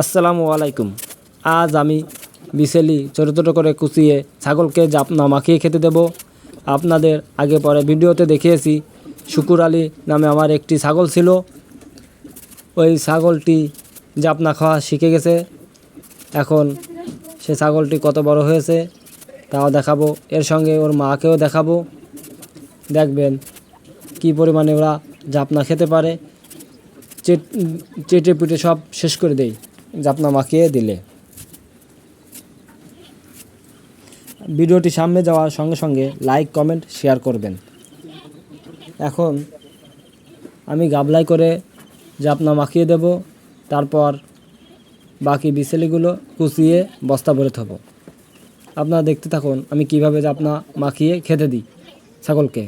আসসালামু আলাইকুম। আজ আমি বিসেলি ছোটো ছোটো করে কুচিয়ে ছাগলকে জাপনা মাখিয়ে খেতে দেব। আপনাদের আগে পরে ভিডিওতে দেখিয়েছি, শুকুর আলী নামে আমার একটি ছাগল ছিল। ওই ছাগলটি জাপনা খাওয়া শিখে গেছে। এখন সে ছাগলটি কত বড় হয়েছে তাও দেখাবো। এর সঙ্গে ওর মাকেও দেখাবো। দেখবেন কি পরিমাণে ওরা জাপনা খেতে পারে। চেট পিটে সব শেষ করে দেই। জাপনা মাখিয়ে দিলে। ভিডিওটি সামনে যাওয়ার সঙ্গে সঙ্গে লাইক, কমেন্ট, শেয়ার করবেন। এখন আমি গাবলাই করে জাপনা মাখিয়ে দেব, তারপর বাকি বিছেলিগুলো কুচিয়ে বস্তা ভরে থব। আপনারা দেখতে থাকুন আমি কীভাবে জাপনা মাখিয়ে খেতে দিই ছাগলকে।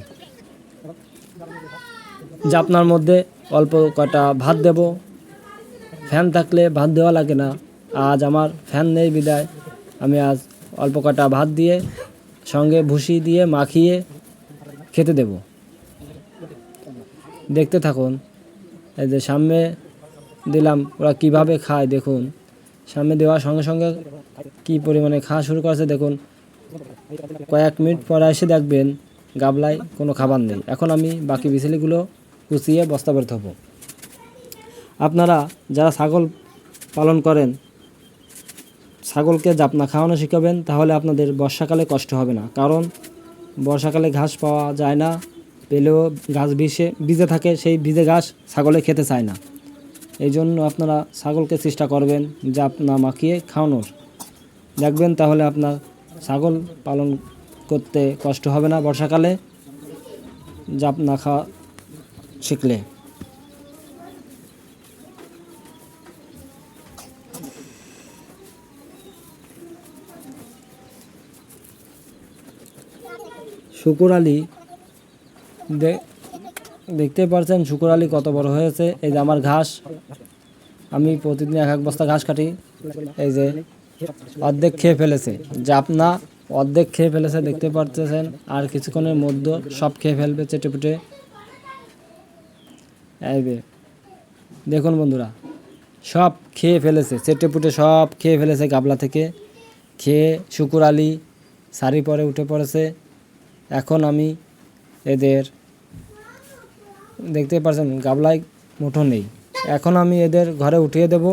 জাপনার মধ্যে অল্প কটা ভাত দেব ফ্যান থাকলে ভাত দেওয়া লাগে না। আজ আমার ফ্যান নেই বিদায়। আমি আজ অল্প কটা ভাত দিয়ে, সঙ্গে ভুসি দিয়ে মাখিয়ে খেতে দেব। দেখতে থাকুন, এই যে সামনে দিলাম, ওরা কীভাবে খায় দেখুন। সামনে দেওয়ার সঙ্গে সঙ্গে কি পরিমাণে খাওয়া শুরু করেছে দেখুন। কয়েক মিনিট পরে এসে দেখবেন, গাবলায় কোনো খাবার নেই। এখন আমি বাকি বিচেলিগুলো কুচিয়ে বস্তা ভরে থব। আপনারা যারা ছাগল পালন করেন, ছাগলকে জাপনা খাওয়ানো শিখাবেন, তাহলে আপনাদের বর্ষাকালে কষ্ট হবে না। কারণ বর্ষাকালে ঘাস পাওয়া যায় না, পেলেও ঘাস ভিজে ভিজে থাকে, সেই ভিজে ঘাস ছাগলে খেতে চায় না। এই জন্য আপনারা ছাগলকে চেষ্টা করবেন জাপনা মাখিয়ে খাওয়ানোর। দেখবেন তাহলে আপনার ছাগল পালন করতে কষ্ট হবে না বর্ষাকালে জাপনা খাওয়া শিখলে। শুকুর আলী দেখতে পারছেন শুকুর আলী কত বড় হয়েছে। এই যে আমার ঘাস। আমি প্রতিদিন এক এক বস্তা ঘাস কাটি। এই যে অর্ধেক খেয়ে ফেলেছে। জাপনা অর্ধেক খেয়ে ফেলেছে, দেখতে পারতেছেন। আর কিছুক্ষণের মধ্যে সব খেয়ে ফেলবে চেটে পুটে এই দেখুন বন্ধুরা। সব খেয়ে ফেলেছে, চেটে পুটে সব খেয়ে ফেলেছে গাবলা থেকে। খেয়ে শুকুর আলী শাড়ি পরে উঠে পড়েছে। এখন আমি এদের দেখতে পারছেন, গাবলায় মুঠো নেই। এখন আমি এদের ঘরে উঠিয়ে দেব।